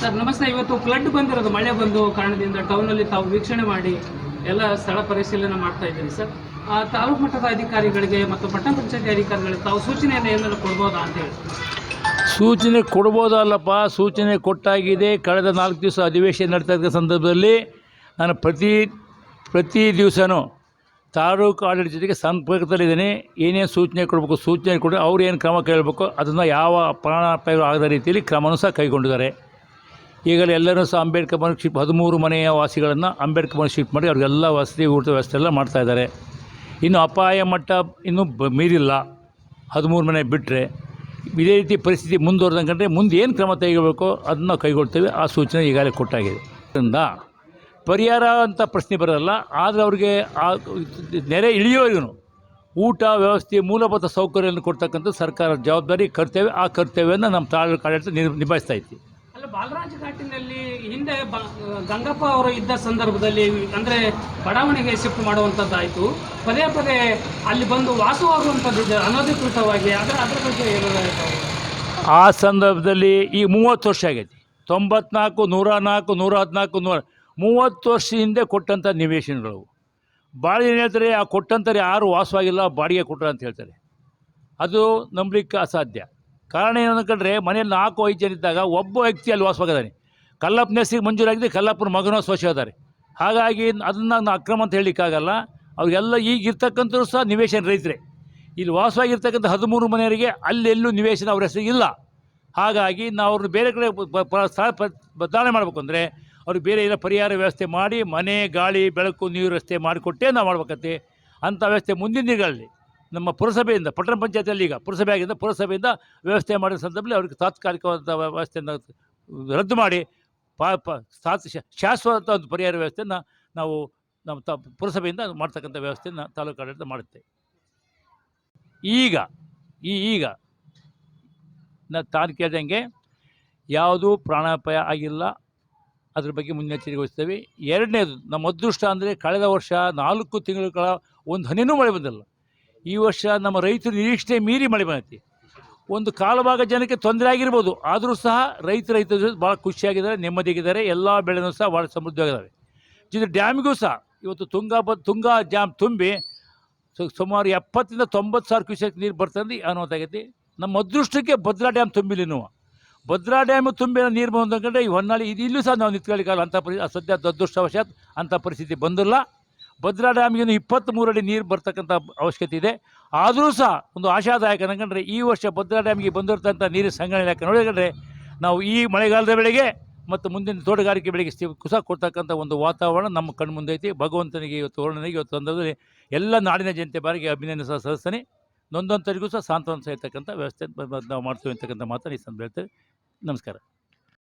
Sir, ನಮಸ್ತೆ. ಇವತ್ತು flood ಬಂದಿರೋದು, ಮಳೆ ಬಂದು ಕಾರಣದಿಂದ ಟೌನಲ್ಲಿ ತಾವು ವೀಕ್ಷಣೆ ಮಾಡಿ ಎಲ್ಲ ಸ್ಥಳ ಪರಿಶೀಲನೆ ಮಾಡ್ತಾ ಇದ್ದೀರಿ ಸರ್. ಆ, ತಾಲೂಕು ಮಟ್ಟದ ಅಧಿಕಾರಿಗಳಿಗೆ ಮತ್ತು ಪಟ್ಟಣ ಪಂಚಾಯತಿ ಅಧಿಕಾರಿಗಳಿಗೆ ತಾವು ಸೂಚನೆಯನ್ನು ಏನಾದರೂ ಕೊಡ್ಬೋದಾ ಅಂತ ಹೇಳಿ. ಸೂಚನೆ ಕೊಡ್ಬೋದಲ್ಲಪ್ಪ ಸೂಚನೆ ಕೊಟ್ಟಾಗಿದೆ. ಕಳೆದ ನಾಲ್ಕು ದಿವಸ ಅಧಿವೇಶನ ನಡೀತಾ ಇದ್ದ ಸಂದರ್ಭದಲ್ಲಿ ನಾನು ಪ್ರತಿ ಪ್ರತಿ ದಿವಸನೂ ತಾಲೂಕು ಆಡಳಿತ ಜೊತೆಗೆ ಸಂಪರ್ಕದಲ್ಲಿದ್ದೀನಿ. ಏನೇನು ಸೂಚನೆ ಕೊಡಬೇಕು, ಸೂಚನೆ ಕೊಡಿ ಅವ್ರು ಏನು ಕ್ರಮ ಕೇಳಬೇಕು ಅದನ್ನು ಯಾವ ಪ್ರಾಣಾಪಾಯ ಆಗದ ರೀತಿಯಲ್ಲಿ ಕ್ರಮನೂ ಸಹ ಕೈಗೊಂಡಿದ್ದಾರೆ. ಈಗಲೇ ಎಲ್ಲರೂ ಸಹ ಅಂಬೇಡ್ಕರ್ ಮನೆ ಶಿಫ್ಟ್ ಹದಿಮೂರು ಮನೆಯ ವಾಸಿಗಳನ್ನು ಅಂಬೇಡ್ಕರ್ ಮನೆ ಶಿಫ್ಟ್ ಮಾಡಿ ಅವ್ರಿಗೆಲ್ಲ ವಸತಿ ಊಟ ವ್ಯವಸ್ಥೆ ಎಲ್ಲ ಮಾಡ್ತಾ ಇದ್ದಾರೆ. ಇನ್ನು ಅಪಾಯ ಮಟ್ಟ ಇನ್ನೂ ಬ ಮೀರಿಲ್ಲ. ಹದಿಮೂರು ಮನೆ ಬಿಟ್ಟರೆ ಇದೇ ರೀತಿ ಪರಿಸ್ಥಿತಿ ಮುಂದುವರೆದಂಗೆ ಮುಂದೆ ಏನು ಕ್ರಮ ತೆಗೆಯಬೇಕು ಅದನ್ನ ಕೈಗೊಳ್ತೇವೆ. ಆ ಸೂಚನೆ ಈಗಾಗಲೇ ಕೊಟ್ಟಾಗಿದೆ. ಅದರಿಂದ ಪರಿಹಾರ ಅಂತ ಪ್ರಶ್ನೆ ಬರೋಲ್ಲ ಆದರೆ ಅವ್ರಿಗೆ ಆ ನೆರೆ ಇಳಿಯೋರಿಗೂ ಊಟ ವ್ಯವಸ್ಥೆ ಮೂಲಭೂತ ಸೌಕರ್ಯವನ್ನು ಕೊಡ್ತಕ್ಕಂಥ ಸರ್ಕಾರದ ಜವಾಬ್ದಾರಿ ಕರ್ತವ್ಯ, ಆ ಕರ್ತವ್ಯವನ್ನು ನಮ್ಮ ತಾಳ ನಿರ್ ನಿಭಾಯಿಸ್ತಾ ಇತ್ತು ಅಲ್ಲ, ಬಾಲರಾಜ ಘಾಟಿನಲ್ಲಿ ಹಿಂದೆ ಗಂಗಪ್ಪ ಅವರು ಇದ್ದ ಸಂದರ್ಭದಲ್ಲಿ, ಅಂದರೆ ಬಡಾವಣೆಗೆ ಶಿಫ್ಟ್ ಮಾಡುವಂಥದ್ದಾಯಿತು ಪದೇ ಪದೇ ಅಲ್ಲಿ ಬಂದು ವಾಸವಾಗುವಂಥದ್ದು ಅನಧಿಕೃತವಾಗಿ. ಅದರ ಅದರ ಬಗ್ಗೆ ಆ ಸಂದರ್ಭದಲ್ಲಿ ಈ ಮೂವತ್ತು ವರ್ಷ ಆಗೈತಿ. ತೊಂಬತ್ನಾಲ್ಕು ನೂರ ನಾಲ್ಕು ನೂರ ಹದಿನಾಲ್ಕು ನೂರ ಮೂವತ್ತು ವರ್ಷ ಹಿಂದೆ ಕೊಟ್ಟಂಥ ನಿವೇಶನಗಳು. ಏನು ಹೇಳ್ತಾರೆ ಆ ಕೊಟ್ಟಂತಾರೆ ಯಾರು ವಾಸವಾಗಿಲ್ಲ, ಬಾಡಿಗೆ ಕೊಟ್ಟರು ಅಂತ ಹೇಳ್ತಾರೆ. ಅದು ನಂಬಲಿಕ್ಕೆ ಅಸಾಧ್ಯ. ಕಾರಣ ಏನು ಅಂದ್ಕೊಂಡ್ರೆ ಮನೆಯಲ್ಲಿ ನಾಲ್ಕು ಐದು ಜನ ಒಬ್ಬ ವ್ಯಕ್ತಿ ಅಲ್ಲಿ ವಾಸವಾಗಿದ್ದಾನೆ ಕಲ್ಲಪ್ಪನ ಹೆಸರಿಗೆ ಮಂಜೂರಾಗಿದೆ, ಕಲ್ಲಪ್ಪನ ಮಗನ ಸ್ವಚ್ಛ ಇದ್ದಾರೆ ಹಾಗಾಗಿ ಅದನ್ನು ನಾನು ಅಕ್ರಮ ಅಂತ ಹೇಳಲಿಕ್ಕಾಗಲ್ಲ. ಅವ್ರಿಗೆಲ್ಲ ಈಗ ಇರ್ತಕ್ಕಂಥವ್ರು ಸಹ ನಿವೇಶನ ರೈತರೇ. ಇಲ್ಲಿ ವಾಸವಾಗಿರ್ತಕ್ಕಂಥ ಹದಿಮೂರು ಮನೆಯವರಿಗೆ ಅಲ್ಲೆಲ್ಲೂ ನಿವೇಶನ ಅವ್ರ ಹೆಸರಿಗೆ ಇಲ್ಲ. ಹಾಗಾಗಿ ನಾವು ಅವ್ರನ್ನ ಬೇರೆ ಕಡೆ ಬದಲಾವಣೆ ಮಾಡಬೇಕು ಅಂದರೆ ಅವ್ರಿಗೆ ಬೇರೆ ಎಲ್ಲ ಪರಿಹಾರ ವ್ಯವಸ್ಥೆ ಮಾಡಿ ಮನೆ, ಗಾಳಿ, ಬೆಳಕು, ನೀರು ವ್ಯವಸ್ಥೆ ಮಾಡಿಕೊಟ್ಟೇ ನಾವು ಮಾಡ್ಬೇಕತ್ತೆ ಅಂಥ ವ್ಯವಸ್ಥೆ ಮುಂದಿನ ದಿನಗಳಲ್ಲಿ. ನಮ್ಮ ಪುರಸಭೆಯಿಂದ, ಪಟ್ಟಣ ಪಂಚಾಯತಿಯಲ್ಲಿ ಈಗ ಪುರಸಭೆ ಆಗಿಂದ ಪುರಸಭೆಯಿಂದ ವ್ಯವಸ್ಥೆ ಮಾಡಿದ ಸಂದರ್ಭದಲ್ಲಿ ಅವರಿಗೆ ತಾತ್ಕಾಲಿಕವಾದ ವ್ಯವಸ್ಥೆಯನ್ನು ರದ್ದು ಮಾಡಿ, ಪಾ ಶಾಶ್ವತ ಒಂದು ಪರಿಹಾರ ವ್ಯವಸ್ಥೆಯನ್ನು ನಾವು ನಮ್ಮ ತ, ಪುರಸಭೆಯಿಂದ ಮಾಡ್ತಕ್ಕಂಥ ವ್ಯವಸ್ಥೆಯನ್ನು ತಾಲೂಕು ಆಡಳಿತ ಮಾಡುತ್ತೆ. ಈಗ, ಈ, ಈಗ ನಾ, ತಾನು ಕೇಳ್ದಂಗೆ ಯಾವುದೂ ಪ್ರಾಣಾಪಾಯ ಆಗಿಲ್ಲ, ಅದ್ರ ಬಗ್ಗೆ ಮುನ್ನೆಚ್ಚರಿಕೆ ವಹಿಸ್ತೇವೆ ಎರಡನೇದು, ನಮ್ಮ ಅದೃಷ್ಟ ಅಂದರೆ ಕಳೆದ ವರ್ಷ ನಾಲ್ಕು ತಿಂಗಳುಗಳ ಒಂದು ಹನಿನೂ ಮಳೆ ಬಂದಿಲ್ಲ. ಈ ವರ್ಷ ನಮ್ಮ ರೈತರು ನಿರೀಕ್ಷೆ ಮೀರಿ ಮಳೆ ಬಂದೈತಿ. ಒಂದು ಕಾಲಭಾಗ ಜನಕ್ಕೆ ತೊಂದರೆ ಆಗಿರ್ಬೋದು, ಆದರೂ ಸಹ ರೈತ ರೈತರು ಭಾಳ ಖುಷಿಯಾಗಿದ್ದಾರೆ, ನೆಮ್ಮದಿಯಾಗಿದ್ದಾರೆ, ಎಲ್ಲ ಬೆಳೆನೂ ಸಹ ಭಾಳ ಸಮೃದ್ಧವಾಗಿದ್ದಾವೆ. ಜೊತೆ ಡ್ಯಾಮಿಗೂ ಸಹ ಇವತ್ತು ತುಂಗಾ ಬ, ತುಂಗಾ ಡ್ಯಾಮ್ ತುಂಬಿ ಸುಮಾರು ಎಪ್ಪತ್ತರಿಂದ ತೊಂಬತ್ತು ಸಾವಿರ ಕ್ಯೂಸೆಕ್ ನೀರು ಬರ್ತಂದು ಆಗೈತಿ ನಮ್ಮ ಅದೃಷ್ಟಕ್ಕೆ ಭದ್ರಾ ಡ್ಯಾಮ್ ತುಂಬಿಲ್ಲ ನೀವು ಭದ್ರಾ ಡ್ಯಾಮ್ ತುಂಬಿ ನೀರು ಬಂದ್ರೆ ಈ ಹೊನ್ನಾಳಿ, ಇದು ಇಲ್ಲೂ ಸಹ ನಾವು ನಿಂತ್ಕೊಳ್ಳಿಕ್ಕಾಗಲ್ಲ. ಅಂಥ ಪರಿ ಸದ್ಯ ಅದೃಷ್ಟವಶಾತ್ ಅಂಥ ಪರಿಸ್ಥಿತಿ ಬಂದಿಲ್ಲ. ಭದ್ರಾ ಡ್ಯಾಮ್ಗೆ ಇನ್ನು ಇಪ್ಪತ್ತ್ಮೂರು ಅಡಿ ನೀರು ಬರ್ತಕ್ಕಂಥ ಅವಶ್ಯಕತೆ ಇದೆ. ಆದರೂ ಸಹ ಒಂದು ಆಶಾದಾಯಕ ಅನ್ಕೊಂಡ್ರೆ ಈ ವರ್ಷ ಭದ್ರಾ ಡ್ಯಾಮ್ಗೆ ಬಂದಿರ್ತಂಥ ನೀರಿನ ಸಂಗ್ರಹಣೆ ಲೆಕ್ಕ ನೋಡಿಕೊಂಡ್ರೆ ನಾವು ಈ ಮಳೆಗಾಲದ ಬೆಳೆಗೆ ಮತ್ತು ಮುಂದಿನ ತೋಟಗಾರಿಕೆ ಬೆಳೆಗೆ ಕುಸ ಕೊಡ್ತಕ್ಕಂಥ ಒಂದು ವಾತಾವರಣ ನಮ್ಮ ಕಣ್ಣು ಮುಂದೆ ಐತಿ. ಭಗವಂತನಿಗೆ ಇವತ್ತು, ವರ್ಣನೆಗೆ ಇವತ್ತು ಸಂದರ್ಭದಲ್ಲಿ ಎಲ್ಲ ನಾಡಿನ ಜನತೆ ಬಾರಿಗೆ ಅಭಿನಂದನೆ ಸಹ ಸಲ್ಲಿಸ್ತಾನೆ. ನೊಂದೊಂದರಿಗೂ ಸಹ ಸಾಂತ್ವನ ಸಹ ಇರ್ತಕ್ಕಂಥ ವ್ಯವಸ್ಥೆ ನಾವು ಮಾಡ್ತೀವಿ ಅಂತಕ್ಕಂಥ ಮಾತನ್ನು ಈ ಸಂದರ್ಭ ಹೇಳ್ತೇವೆ. ನಮಸ್ಕಾರ.